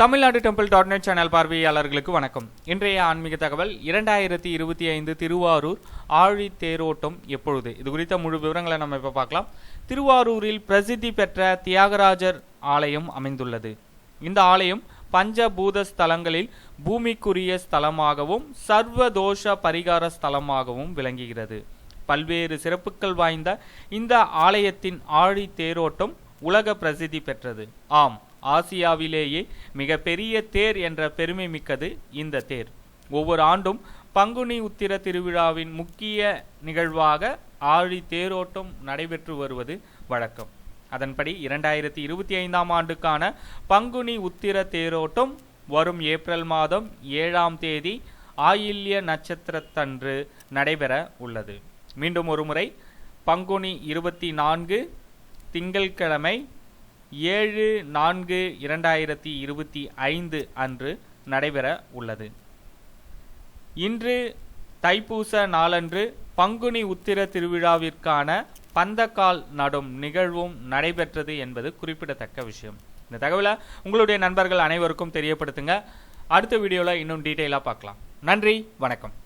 Tamil Nadu temple dot net channel பார்வையாளர்களுக்கு வணக்கம். இன்றைய ஆன்மீக தகவல் இரண்டாயிரத்தி இருபத்தி ஐந்து திருவாரூர் ஆழி தேரோட்டம் எப்பொழுது? இது குறித்த முழு விவரங்களை நம்ம இப்போ பார்க்கலாம். திருவாரூரில் பிரசித்தி பெற்ற தியாகராஜர் ஆலயம் அமைந்துள்ளது. இந்த ஆலயம் பஞ்சபூத ஸ்தலங்களில் பூமிக்குரிய ஸ்தலமாகவும் சர்வதோஷ பரிகார ஸ்தலமாகவும் விளங்குகிறது. பல்வேறு சிறப்புகள் வாய்ந்த இந்த ஆலயத்தின் ஆழி தேரோட்டம் உலக பிரசித்தி பெற்றது. ஆம் ஆசியாவிலேயே மிகப்பெரிய தேர் என்ற பெருமை மிக்கது இந்த தேர். ஒவ்வொரு ஆண்டும் பங்குனி உத்திர திருவிழாவின் முக்கிய நிகழ்வாக ஆழி தேரோட்டம் நடைபெற்று வருவது வழக்கம். அதன்படி இரண்டாயிரத்தி இருபத்தி ஐந்தாம் ஆண்டுக்கான பங்குனி உத்திர தேரோட்டம் வரும் ஏப்ரல் மாதம் ஏழாம் தேதி ஆயில்ய நட்சத்திரத்தன்று நடைபெற உள்ளது. மீண்டும் ஒருமுறை பங்குனி இருபத்தி நான்கு திங்கள்கிழமை ஏழு நான்கு இரண்டாயிரத்தி இருபத்தி ஐந்து அன்று நடைபெற உள்ளது. இன்று தைப்பூச நாளன்று பங்குனி உத்திர திருவிழாவிற்கான பந்தக்கால் நடும் நிகழ்வும் நடைபெற்றது என்பது குறிப்பிடத்தக்க விஷயம். இந்த தகவலை உங்களுடைய நண்பர்கள் அனைவருக்கும் தெரியப்படுத்துங்க. அடுத்த வீடியோவில் இன்னும் டீட்டெயிலாக பார்க்கலாம். நன்றி வணக்கம்.